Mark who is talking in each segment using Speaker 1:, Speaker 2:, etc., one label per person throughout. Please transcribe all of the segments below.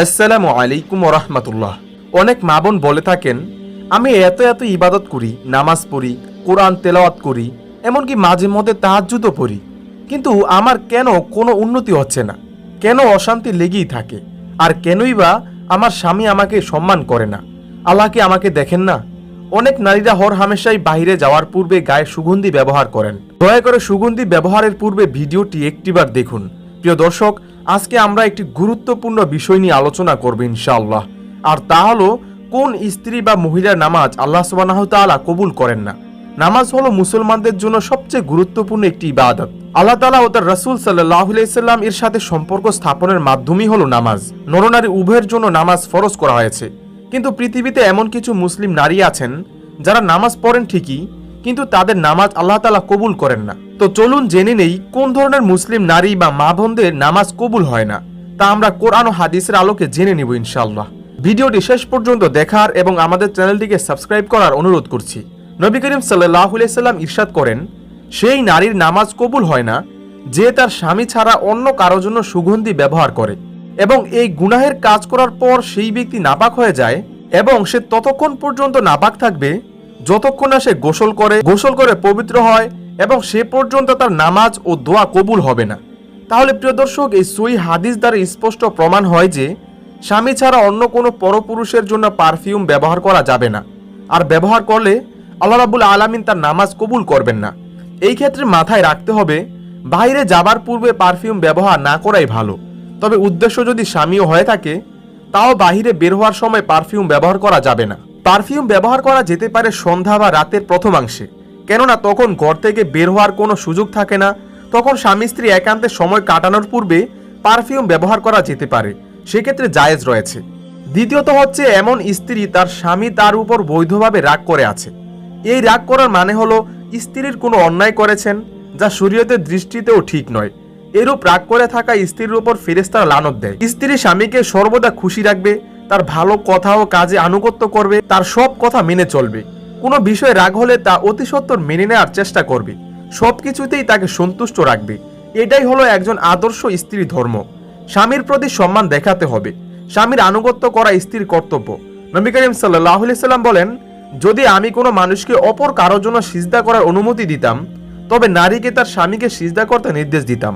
Speaker 1: আসসালামু আলাইকুম রহমতুল্লাহ। অনেক মা বোন বলে থাকেন, আমি এত এত ইবাদত করি, নামাজ পড়ি, কোরআন তেলাওয়াত করি, এমনকি মাঝে মধ্যে তাহাজ্জুদও পড়ি। কিন্তু আমার কেন কোনো উন্নতি হচ্ছে না? কেন অশান্তি লেগেই থাকে? আর কেনই বা আমার স্বামী আমাকে সম্মান করে না? আল্লাহ কি আমাকে দেখেন না? অনেক নারীরা হর হামেশাই বাইরে যাওয়ার পূর্বে গায়ে সুগন্ধি ব্যবহার করেন। দয়া করে সুগন্ধি ব্যবহারের পূর্বে ভিডিওটি একটিবার দেখুন। প্রিয় দর্শক আজকে আমরা একটি গুরুত্বপূর্ণ বিষয় নিয়ে আলোচনা করব ইনশাআল্লাহ। আর তা হলো, কোন স্ত্রী বা মহিলার নামাজ আল্লাহ সুবাহ তাআলা কবুল করেন না? নামাজ হলো মুসলমানদের জন্য সবচেয়ে গুরুত্বপূর্ণ একটি ইবাদত। আল্লাহ তালা ও তার রসুল সাল্লাহ এর সাথে সম্পর্ক স্থাপনের মাধ্যমই হলো নামাজ। নরনারী উভয়ের জন্য নামাজ ফরজ করা হয়েছে। কিন্তু পৃথিবীতে এমন কিছু মুসলিম নারী আছেন, যারা নামাজ পড়েন ঠিকই কিন্তু তাদের নামাজ আল্লাহ তালা কবুল করেন না। তো চলুন জেনে নেই, কোন ধরনের মুসলিম নারী বা মা বোনদের নামাজ কবুল হয় না। তা আমরা কোরআন ও হাদিসের আলোকে জেনে নিব ইনশাল্লাহ ভিডিওটি শেষ পর্যন্ত দেখার এবং আমাদের চ্যানেলটিকে সাবস্ক্রাইব করার অনুরোধ করছি। নবী করিম সাল্লাহ সাল্লাম ইরশাদ করেন, সেই নারীর নামাজ কবুল হয় না, যে তার স্বামী ছাড়া অন্য কারোর জন্য সুগন্ধি ব্যবহার করে এবং এই গুনাহের কাজ করার পর সেই ব্যক্তি নাপাক হয়ে যায় এবং সে ততক্ষণ পর্যন্ত নাপাক থাকবে যতক্ষণ না সে গোসল করে গোসল করে পবিত্র হয় এবং সে পর্যন্ত তার নামাজ ও দোয়া কবুল হবে না। তাহলে প্রিয় দর্শক, এই সই হাদিস দ্বারা স্পষ্ট প্রমাণ হয় যে, স্বামী ছাড়া অন্য কোনো পরপুরুষের জন্য পারফিউম ব্যবহার করা যাবে না। আর ব্যবহার করলে আল্লাহ রাবুল আলামিন তার নামাজ কবুল করবেন না। এই ক্ষেত্রে মাথায় রাখতে হবে, বাইরে যাবার পূর্বে পারফিউম ব্যবহার না করাই ভালো। তবে উদ্দেশ্য যদি স্বামীও হয়ে থাকে, তাও বাহিরে বের হওয়ার সময় পারফিউম ব্যবহার করা যাবে না। পারফিউম ব্যবহার করা যেতে পারে সন্ধ্যা বা রাতের প্রথমাংশে। কেননা তখন ঘর থেকে বের হওয়ার কোনো সুযোগ থাকে না। তখন স্বামী স্ত্রী একান্তে সময় কাটানোর পূর্বে পারফিউম ব্যবহার করা যেতে পারে। সেক্ষেত্রে জায়েজ রয়েছে। দ্বিতীয়ত হচ্ছে, এমন স্ত্রী তার স্বামী তার উপর বৈধভাবে রাগ করে আছে। এই রাগ করার মানে হলো, স্ত্রীর কোনো অন্যায় করেছেন, যা শরীয়তের দৃষ্টিতেও ঠিক নয়। এরূপ রাগ করে থাকা স্ত্রীর উপর ফেরেস্তার লানত দেয়। স্ত্রী স্বামীকে সর্বদা খুশি রাখবে তার ভালো কথা ও কাজে আনুগত্য করবে, তার সব কথা মেনে চলবে। কোনো বিষয়ে রাগ হলে তা অতি সত্বর মেনে নেওয়ার চেষ্টা করবে। সব কিছুতেই তাকে সন্তুষ্ট রাখবে। এটাই হলো একজন আদর্শ স্ত্রী ধর্ম। স্বামীর প্রতি সম্মান দেখাতে হবে। স্বামীর আনুগত্য করা স্ত্রীর কর্তব্য। নবী করিম সাল্লাহ সাল্লাম বলেন, যদি আমি কোনো মানুষকে অপর কারোর জন্য সিজদা করার অনুমতি দিতাম, তবে নারীকে তার স্বামীকে সিজদা করতে নির্দেশ দিতাম।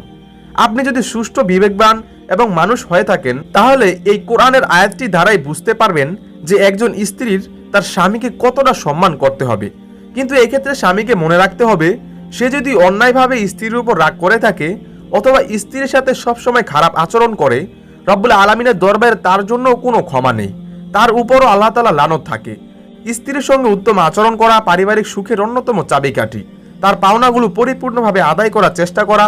Speaker 1: আপনি যদি সুষ্ঠু বিবেকবান এবং মানুষ হয়ে থাকেন, তাহলে এই কোরআনের আয়াতটি দ্বারাই বুঝতে পারবেন যে একজন স্ত্রীর তার স্বামীকে কতটা সম্মান করতে হবে। কিন্তু এক্ষেত্রে স্বামীকে মনে রাখতে হবে, সে যদি অন্যায়ভাবে স্ত্রীর উপর রাগ করে থাকে অথবা স্ত্রীর সাথে সবসময় খারাপ আচরণ করে, রব্বুল আলমিনের দরবারে তার জন্য কোনো ক্ষমা নেই। তার উপরও আল্লাহ তালা লানত থাকে। স্ত্রীর সঙ্গে উত্তম আচরণ করা, পারিবারিক সুখের অন্যতম চাবিকাঠি। তার পাওনাগুলো পরিপূর্ণভাবে আদায় করার চেষ্টা করা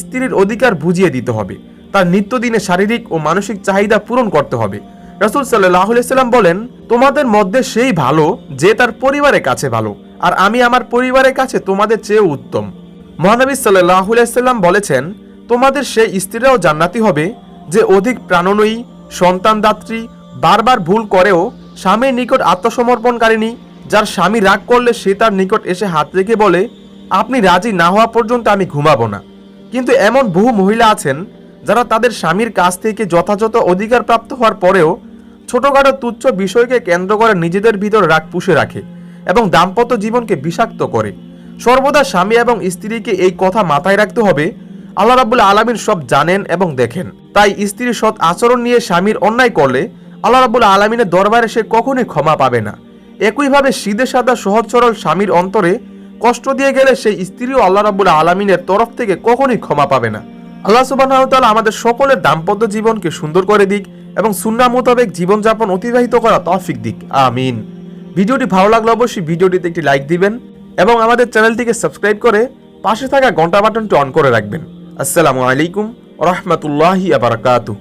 Speaker 1: স্ত্রীর অধিকার বুঝিয়ে দিতে হবে। তার নিত্যদিনে শারীরিক ও মানসিক চাহিদা পূরণ করতে হবে। রসুল সাল্লাহ সাল্লাম বলেন, তোমাদের মধ্যে সেই ভালো যে তার পরিবারের কাছে ভালো, আর আমি আমার পরিবারের কাছে তোমাদের চেয়েও উত্তম। মহানবী সাল্লাহ সাল্লাম বলেছেন, তোমাদের সেই স্ত্রীরাও জান্নাতি হবে, যে অধিক প্রাণনয়ী, সন্তানদাত্রী, বারবার ভুল করেও স্বামীর নিকট আত্মসমর্পণকারিণী, যার স্বামী রাগ করলে সে তার নিকট এসে হাত রেখে বলে, আপনি রাজি না হওয়া পর্যন্ত আমি ঘুমাবো না কিন্তু এমন বহু মহিলা আছেন যারা তাদের স্বামীর কাছ থেকে যথাযথ অধিকার প্রাপ্ত হওয়ার পরেও ছোটখাটো তুচ্ছ বিষয়কে কেন্দ্র করে নিজেদের ভিতর রাগ পুষে রাখে এবং দাম্পত্য জীবনকে বিষাক্ত করে। সর্বদা স্বামী এবং স্ত্রীকে এই কথা মাথায় রাখতে হবে, আল্লাহ রাবুল আলমীর সব জানেন এবং দেখেন। তাই স্ত্রীর সৎ আচরণ নিয়ে স্বামীর অন্যায় করলে আল্লাহ রাবুল আলমিনের দরবারে সে কখনোই ক্ষমা পাবে না। একইভাবে সিদে সাদা সহজ সরল স্বামীর অন্তরে কষ্ট দিয়ে গেলে সেই স্ত্রীও আল্লাহ রাবুল আলমিনের তরফ থেকে কখনোই ক্ষমা পাবে না। আল্লাহ সুবাহ আমাদের সকলের দাম্পত্য জীবনকে সুন্দর করে দিক এবং সুন্না মোতাবেক জীবনযাপন অতিবাহিত করা তফিক দিক। আমিন। ভিডিওটি ভালো লাগলে অবশ্যই ভিডিওটিতে একটি লাইক দিবেন এবং আমাদের চ্যানেলটিকে সাবস্ক্রাইব করে পাশে থাকা ঘণ্টা বাটনটি অন করে রাখবেন। আসসালামু আলাইকুম রহমতুল্লাহি আবরকাতুহ